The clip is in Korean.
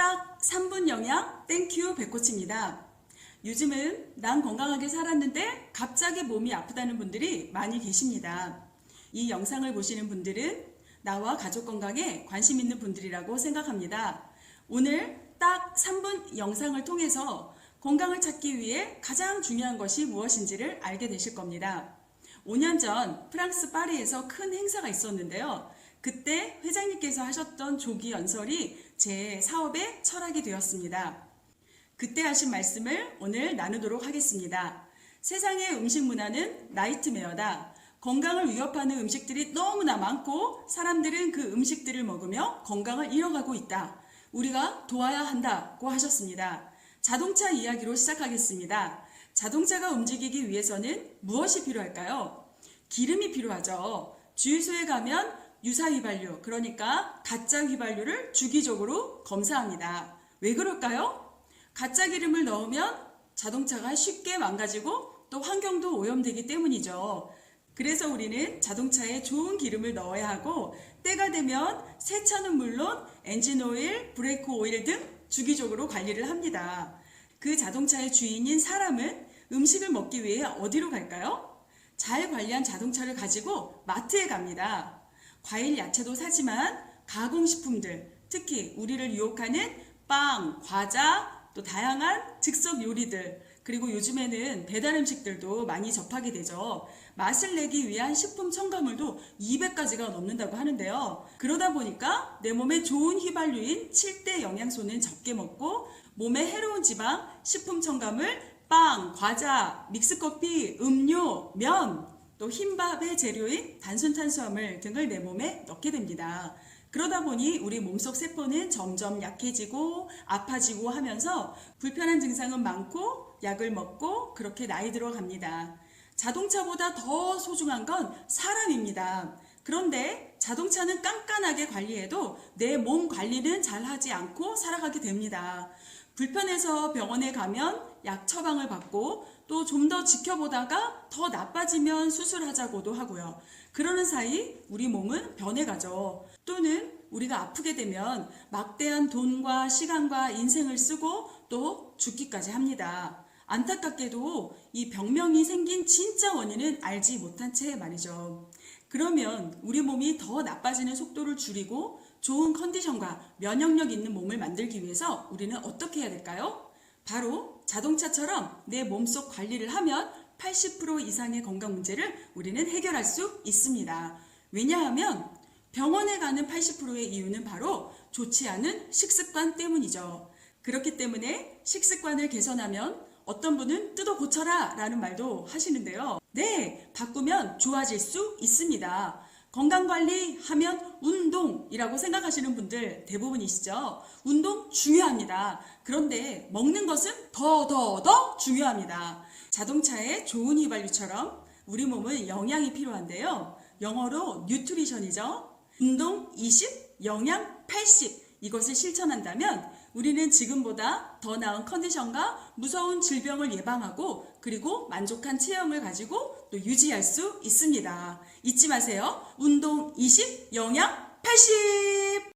딱 3분 영양 땡큐 백코치입니다. 요즘은 난 건강하게 살았는데 갑자기 몸이 아프다는 분들이 많이 계십니다. 이 영상을 보시는 분들은 나와 가족 건강에 관심 있는 분들이라고 생각합니다. 오늘 딱 3분 영상을 통해서 건강을 찾기 위해 가장 중요한 것이 무엇인지를 알게 되실 겁니다. 5년 전 프랑스 파리에서 큰 행사가 있었는데요. 그때 회장님께서 하셨던 조기 연설이 제 사업의 철학이 되었습니다. 그때 하신 말씀을 오늘 나누도록 하겠습니다. 세상의 음식 문화는 나이트메어다. 건강을 위협하는 음식들이 너무나 많고 사람들은 그 음식들을 먹으며 건강을 잃어가고 있다. 우리가 도와야 한다고 하셨습니다. 자동차 이야기로 시작하겠습니다. 자동차가 움직이기 위해서는 무엇이 필요할까요? 기름이 필요하죠. 주유소에 가면 유사 휘발유, 그러니까 가짜 휘발유를 주기적으로 검사합니다. 왜 그럴까요? 가짜 기름을 넣으면 자동차가 쉽게 망가지고 또 환경도 오염되기 때문이죠. 그래서 우리는 자동차에 좋은 기름을 넣어야 하고 때가 되면 세차는 물론 엔진 오일, 브레이크 오일 등 주기적으로 관리를 합니다. 그 자동차의 주인인 사람은 음식을 먹기 위해 어디로 갈까요? 잘 관리한 자동차를 가지고 마트에 갑니다. 과일, 야채도 사지만 가공식품들, 특히 우리를 유혹하는 빵, 과자, 또 다양한 즉석 요리들, 그리고 요즘에는 배달 음식들도 많이 접하게 되죠. 맛을 내기 위한 식품 첨가물도 200가지가 넘는다고 하는데요. 그러다 보니까 내 몸에 좋은 휘발유인 7대 영양소는 적게 먹고 몸에 해로운 지방, 식품 첨가물, 빵, 과자, 믹스커피, 음료, 면, 또 흰밥의 재료인 단순 탄수화물 등을 내 몸에 넣게 됩니다. 그러다 보니 우리 몸속 세포는 점점 약해지고 아파지고 하면서 불편한 증상은 많고 약을 먹고 그렇게 나이 들어갑니다. 자동차보다 더 소중한 건 사람입니다. 그런데 자동차는 깐깐하게 관리해도 내 몸 관리는 잘 하지 않고 살아가게 됩니다. 불편해서 병원에 가면 약 처방을 받고 또 좀 더 지켜보다가 더 나빠지면 수술하자고도 하고요. 그러는 사이 우리 몸은 변해가죠. 또는 우리가 아프게 되면 막대한 돈과 시간과 인생을 쓰고 또 죽기까지 합니다. 안타깝게도 이 병명이 생긴 진짜 원인은 알지 못한 채 말이죠. 그러면 우리 몸이 더 나빠지는 속도를 줄이고 좋은 컨디션과 면역력 있는 몸을 만들기 위해서 우리는 어떻게 해야 될까요? 바로 자동차처럼 내 몸속 관리를 하면 80% 이상의 건강 문제를 우리는 해결할 수 있습니다. 왜냐하면 병원에 가는 80%의 이유는 바로 좋지 않은 식습관 때문이죠. 그렇기 때문에 식습관을 개선하면 어떤 분은 뜯어 고쳐라 라는 말도 하시는데요. 네, 바꾸면 좋아질 수 있습니다. 건강관리 하면 운동이라고 생각하시는 분들 대부분이시죠. 운동 중요합니다. 그런데 먹는 것은 더, 더, 더 중요합니다. 자동차에 좋은 휘발유처럼 우리 몸은 영양이 필요한데요. 영어로 뉴트리션이죠. 운동 20, 영양 80. 이것을 실천한다면 우리는 지금보다 더 나은 컨디션과 무서운 질병을 예방하고 그리고 만족한 체형을 가지고 또 유지할 수 있습니다. 잊지 마세요. 운동 20, 영양 80!